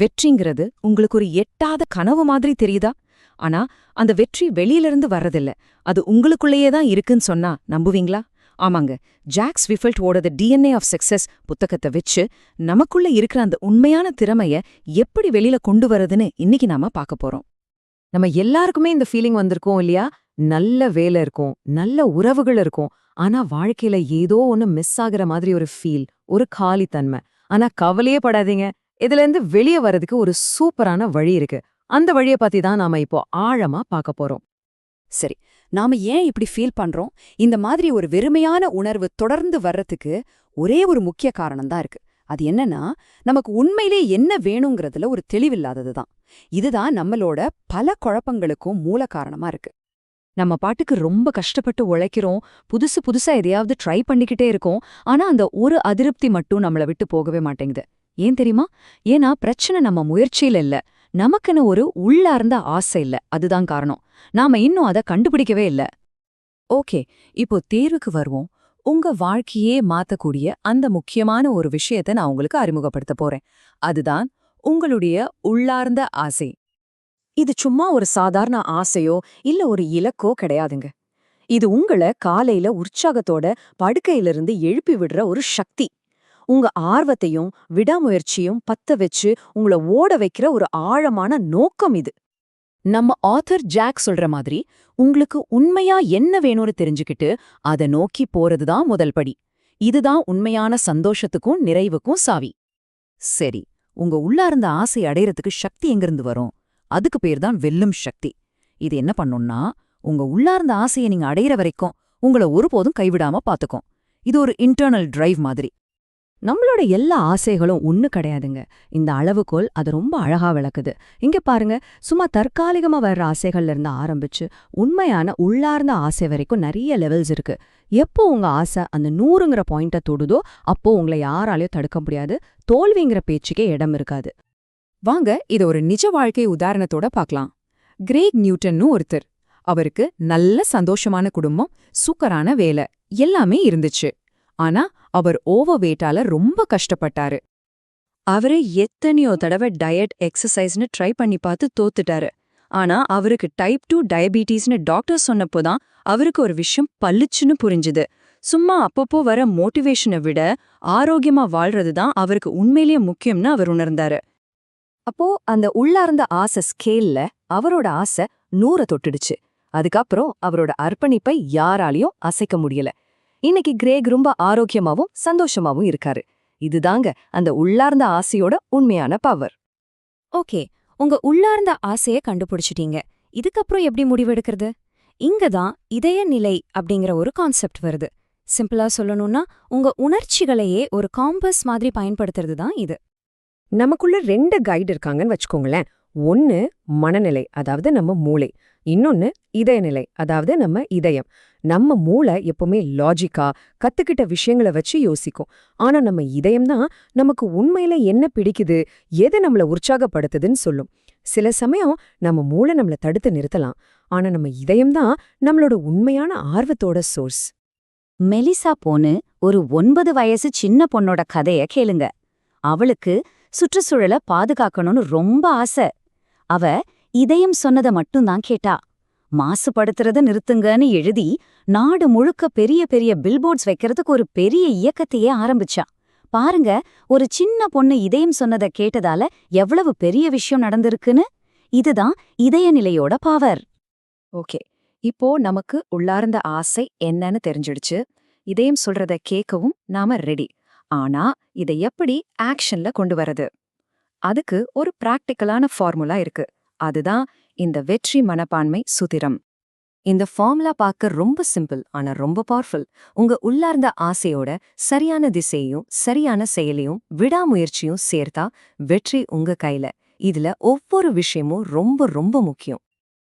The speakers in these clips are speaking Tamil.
வெற்றிங்கிறது உங்களுக்கு ஒரு எட்டாத கனவு மாதிரி தெரியுதா? ஆனா அந்த வெற்றி வெளியிலிருந்து வர்றதில்ல. அது உங்களுக்குள்ளேயே தான் இருக்குன்னு சொன்னா நம்புவீங்களா? ஆமாங்க. ஜாக் ஸ்விஃபல்ட் ஓடத டிஎன்ஏ ஆஃப் சக்சஸ் புத்தகத்தை வச்சு நமக்குள்ள இருக்கிற அந்த உண்மையான திறமைய எப்படி வெளியில கொண்டு வரதுன்னு இன்னைக்கு நாம பார்க்க போறோம். நம்ம எல்லாருக்குமே இந்த ஃபீலிங் வந்திருக்கோம் இல்லையா? நல்ல வேலை இருக்கும் நல்ல உறவுகள் இருக்கும். ஆனா வாழ்க்கையில ஏதோ ஒன்னு மிஸ் ஆகுற மாதிரி ஒரு ஃபீல் ஒரு காலித்தன்மை. ஆனா கவலையே படாதீங்க. இதுல இருந்து வெளியே வர்றதுக்கு ஒரு சூப்பரான வழி இருக்கு. அந்த வழியை பத்தி தான் நாம இப்போ ஆழமா பார்க்க போறோம். சரி நாம ஏன் இப்படி ஃபீல் பண்றோம்? இந்த மாதிரி ஒரு வெறுமையான உணர்வு தொடர்ந்து வர்றதுக்கு ஒரே ஒரு முக்கிய காரணம் தான் இருக்கு. அது என்னன்னா நமக்கு உண்மையிலே என்ன வேணுங்கிறதுல ஒரு தெளிவில்லாதது தான். இதுதான் நம்மளோட பல குழப்பங்களுக்கும் மூல காரணமா இருக்கு. நம்ம பாட்டுக்கு ரொம்ப கஷ்டப்பட்டு உழைக்கிறோம். புதுசு புதுசா எதையாவது ட்ரை பண்ணிக்கிட்டே இருக்கோம். ஆனா அந்த ஒரு அதிருப்தி மட்டும் நம்மள விட்டு போகவே மாட்டேங்குது. ஏன் தெரியுமா? ஏன்னா பிரச்சனை நம்ம முயற்சியில இல்ல. நமக்குன்னு ஒரு உள்ளார்ந்த ஆசை இல்ல. அதுதான் காரணம். நாம இன்னும் அதை கண்டுபிடிக்கவே இல்ல. ஓகே இப்போ தேர்வுக்கு வருவோம். உங்க வாழ்க்கையே மாத்தக்கூடிய அந்த முக்கியமான ஒரு விஷயத்தை நான் உங்களுக்கு அறிமுகப்படுத்த போறேன். அதுதான் உங்களுடைய உள்ளார்ந்த ஆசை. இது சும்மா ஒரு சாதாரண ஆசையோ இல்ல ஒரு இலக்கோ கிடையாதுங்க. இது உங்கள காலையில உற்சாகத்தோட படுக்கையிலிருந்து எழுப்பி விடுற ஒரு சக்தி. உங்க ஆர்வத்தையும் விடாமுயற்சியும் பத்த வச்சு உங்கள ஓட வைக்கிற ஒரு ஆழமான நோக்கம் இது. நம்ம ஆத்தர் ஜாக் சொல்ற மாதிரி உங்களுக்கு உண்மையா என்ன வேணும்னு தெரிஞ்சுக்கிட்டு அதை நோக்கி போறதுதான் முதல் படி. இதுதான் உண்மையான சந்தோஷத்துக்கும் நிறைவுக்கும் சாவி. சரி உங்க உள்ளார்ந்த ஆசை அடையறதுக்கு சக்தி எங்கிருந்து வரும்? அதுக்கு பேர் தான் வெல்லும் சக்தி. இது என்ன பண்ணும்னா உங்க உள்ளார்ந்த ஆசையை நீங்க அடையிற வரைக்கும் உங்கள ஒருபோதும் கைவிடாம பாத்துக்கும். இது ஒரு இன்டர்னல் டிரைவ் மாதிரி. நம்மளோட எல்லா ஆசைகளும் ஒண்ணு கிடையாதுங்க. இந்த அளவுகோல் அது ரொம்ப அழகா விளக்குது. இங்க பாருங்க சும்மா தற்காலிகமா வர்ற ஆசைகள்ல இருந்து ஆரம்பிச்சு உண்மையான உள்ளார்ந்த ஆசை வரைக்கும் நிறைய லெவல்ஸ் இருக்கு. எப்போ உங்க ஆசை அந்த நூறுங்கிற பாயிண்ட தொடுதோ அப்போ உங்களை யாராலையும் தடுக்க முடியாது. தோல்விங்கிற பேச்சுக்கே இடம் இருக்காது. வாங்க இத ஒரு நிஜ வாழ்க்கை உதாரணத்தோட பார்க்கலாம் கிரேக் நியூட்டன்னு ஒருத்தர். அவருக்கு நல்ல சந்தோஷமான குடும்பம் சூக்கரான வேலை எல்லாமே இருந்துச்சு. ஆனா அவர் ஓவர் வெயிட்டால ரொம்ப கஷ்டப்பட்டாரு. அவரு எத்தனையோ தடவை டயட் எக்ஸசைஸ்னு ட்ரை பண்ணி பார்த்து தோத்துட்டாரு. ஆனா அவருக்கு டைப் டூ டயபிட்டிஸ்னு டாக்டர் சொன்னப்போதான் அவருக்கு ஒரு விஷயம் பளிச்சுன்னு புரிஞ்சுது. சும்மா அப்பப்போ வர மோட்டிவேஷனை விட ஆரோக்கியமா வாழ்றது தான் அவருக்கு உண்மையிலேயே முக்கியம்னு அவர் உணர்ந்தாரு. அப்போ அந்த உள்ளார்ந்த ஆசை ஸ்கேல்ல அவரோட ஆசை நூற தொட்டுடுச்சு. அதுக்கப்புறம் அவரோட அர்ப்பணிப்பை யாராலையும் அசைக்க முடியல. இன்னைக்கு கிரேக் ரொம்ப ஆரோக்கியமாவும் சந்தோஷமாவும் இருக்காரு. இதுதாங்க அந்த உள்ளார்ந்த ஆசையோட உண்மையான பவர் ஓகே உங்க உள்ளார்ந்த ஆசைய கண்டுபிடிச்சிட்டீங்க. இதுக்கப்புறம் எப்படி முடிவெடுக்கிறது? இங்க தான் இதய நிலை அப்படிங்கிற ஒரு கான்செப்ட் வருது. சிம்பிளா சொல்லணும்னா உங்க உணர்ச்சிகளையே ஒரு காம்பஸ் மாதிரி பயன்படுத்துறது தான் இது. நமக்குள்ள ரெண்டு கைடு இருக்காங்கன்னு வச்சுக்கோங்களேன். ஒன்னு மனநிலை அதாவது நம்ம மூளை. இன்னொன்னு இதயநிலை அதாவது நம்ம இதயம். நம்ம மூளை எப்பவுமே லாஜிக்கா கத்துக்கிட்ட விஷயங்களை வச்சு யோசிக்கும். ஆனா நம்ம இதயம் தான் நமக்கு உண்மையில என்ன பிடிக்குது எது நம்மள உற்சாகப்படுத்துதுன்னு சொல்லும். சில சமயம் நம்ம மூளை நம்மள தடுத்து நிறுத்தலாம். ஆனா நம்ம இதயம் தான் நம்மளோட உண்மையான ஆர்வத்தோட சோர்ஸ் மெலிசா போன்னு ஒரு ஒன்பது வயசு சின்ன பொண்ணோட கதைய கேளுங்க. அவளுக்கு சுற்றுச்சூழலை பாதுகாக்கணும்னு ரொம்ப ஆசை. அவ இதயம் சொன்னதை மட்டும்தான் கேட்டா. மாசுபடுத்துறத நிறுத்துங்கன்னு எழுதி நாடு முழுக்க பெரிய பெரிய பில்போர்ட்ஸ் வைக்கிறதுக்கு ஒரு பெரிய இயக்கத்தையே ஆரம்பிச்சா. பாருங்க ஒரு சின்ன பொண்ணு இதயம் சொன்னதை கேட்டதால எவ்வளவு பெரிய விஷயம் நடந்திருக்குன்னு. இதுதான் இதய நிலையோட பவர் ஓகே இப்போ நமக்கு உள்ளார்ந்த ஆசை என்னன்னு தெரிஞ்சிடுச்சு. இதயம் சொல்றத கேட்கவும் நாம ரெடி ஆனா இதை எப்படி ஆக்ஷன்ல கொண்டு வரது அதுக்கு ஒரு பிராக்டிக்கலான ஃபார்முலா இருக்கு. அதுதான் இந்த வெற்றி மனப்பான்மை சுதிரம் இந்த ஃபார்முலா பார்க்க ரொம்ப சிம்பிள் ஆனா ரொம்ப பவர்ஃபுல் உங்க உள்ளார்ந்த ஆசையோட சரியான திசையும் சரியான செயலையும் விடாமுயற்சியும் சேர்த்தா வெற்றி உங்க கையில. இதுல ஒவ்வொரு விஷயமும் ரொம்ப ரொம்ப முக்கியம்.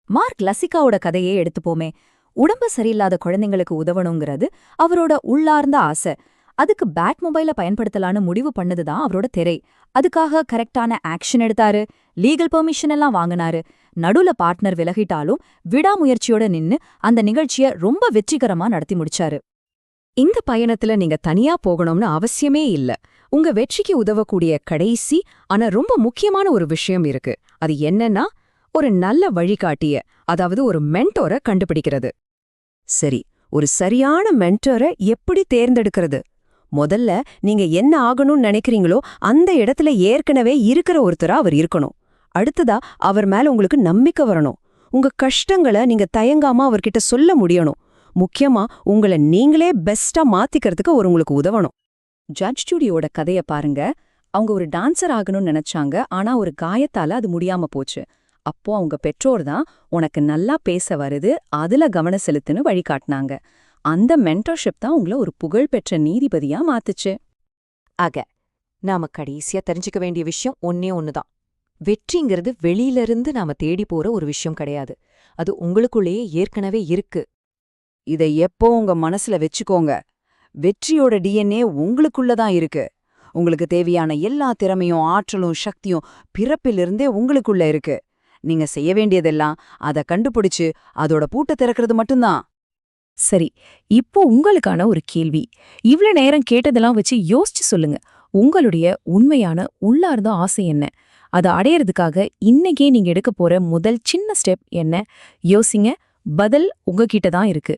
மார்க் லசிகாவோட கதையே எடுத்துப்போமே. உடம்பு சரியில்லாத குழந்தைங்களுக்கு உதவணுங்கிறது அவரோட உள்ளார்ந்த ஆசை. அதுக்கு பேட் மொபைல பயன்படுத்தலான்னு முடிவு பண்ணதுதான் அவரோட திரை. அதுக்காக கரெக்டான ஆக்ஷன் எடுத்தாரு லீகல் பெர்மிஷன் எல்லாம் வாங்கினாரு. நடுல பார்ட்னர் விலகிட்டாலும் விடாமுயற்சியோட நின்னு அந்த நிகழ்ச்சிய ரொம்ப வெற்றிகரமா நடத்தி முடிச்சாரு. இந்த பயணத்துல நீங்க தனியா போகணும்னு அவசியமே இல்ல. உங்க வெற்றிக்கு உதவக்கூடிய கடைசி ஆனா ரொம்ப முக்கியமான ஒரு விஷயம் இருக்கு. அது என்னன்னா ஒரு நல்ல வழிகாட்டிய அதாவது ஒரு மென்டோரை கண்டுபிடிக்கிறது. சரி ஒரு சரியான மென்டோரை எப்படி தேர்ந்தெடுக்கிறது? முதல்ல நீங்க என்ன ஆகணும்னு நினைக்கிறீங்களோ அந்த இடத்துல ஏற்கனவே இருக்கிற ஒருத்தரா அவர் இருக்கணும். அடுத்ததா அவர் மேல உங்களுக்கு நம்பிக்கை வரணும். உங்க கஷ்டங்களை நீங்க தயங்காம அவர்கிட்ட சொல்ல முடியணும். முக்கியமா உங்களை நீங்களே பெஸ்டா மாத்திக்கிறதுக்கு ஒரு உங்களுக்கு உதவணும். ஜட்ஜ் ஜூடியோட கதைய பாருங்க. அவங்க ஒரு டான்சர் ஆகணும்னு நினைச்சாங்க. ஆனா ஒரு காயத்தால அது முடியாம போச்சு. அப்போ அவங்க பெற்றோர் தான் உனக்கு நல்லா பேச வருது அதுல கவனம் செலுத்துன்னு வழிகாட்டினாங்க. அந்த மென்டர்ஷிப் தான் உங்கள ஒரு புகழ்பெற்ற நீதிபதியா மாத்துச்சு. ஆக நாம கடைசியா தெரிஞ்சுக்க வேண்டிய விஷயம் ஒன்னே ஒண்ணுதான். வெற்றிங்கிறது வெளியிலிருந்து நாம தேடி போற ஒரு விஷயம் கிடையாது. அது உங்களுக்குள்ளேயே ஏற்கனவே இருக்கு. இதை எப்போ உங்க மனசுல வச்சுக்கோங்க. வெற்றியோட டிஎன்ஏ உங்களுக்குள்ள தான் இருக்கு. உங்களுக்கு தேவையான எல்லா திறமையும் ஆற்றலும் சக்தியும் பிறப்பிலிருந்தே உங்களுக்குள்ள இருக்கு. நீங்க செய்ய வேண்டியதெல்லாம் அத கண்டுபிடிச்சு அதோட பூட்ட திறக்கிறது மட்டும்தான். சரி இப்போ உங்களுக்கான ஒரு கேள்வி. இவ்ளோ நேரம் கேட்டதெல்லாம் வச்சு யோசிச்சு சொல்லுங்க. உங்களுடைய உண்மையான உள்ளார்ந்த ஆசை என்ன? அதை அடையறதுக்காக இன்னைக்கே நீங்க எடுக்க போற முதல் சின்ன ஸ்டெப் என்ன? யோசிங்க. பதில் உங்ககிட்ட தான் இருக்கு.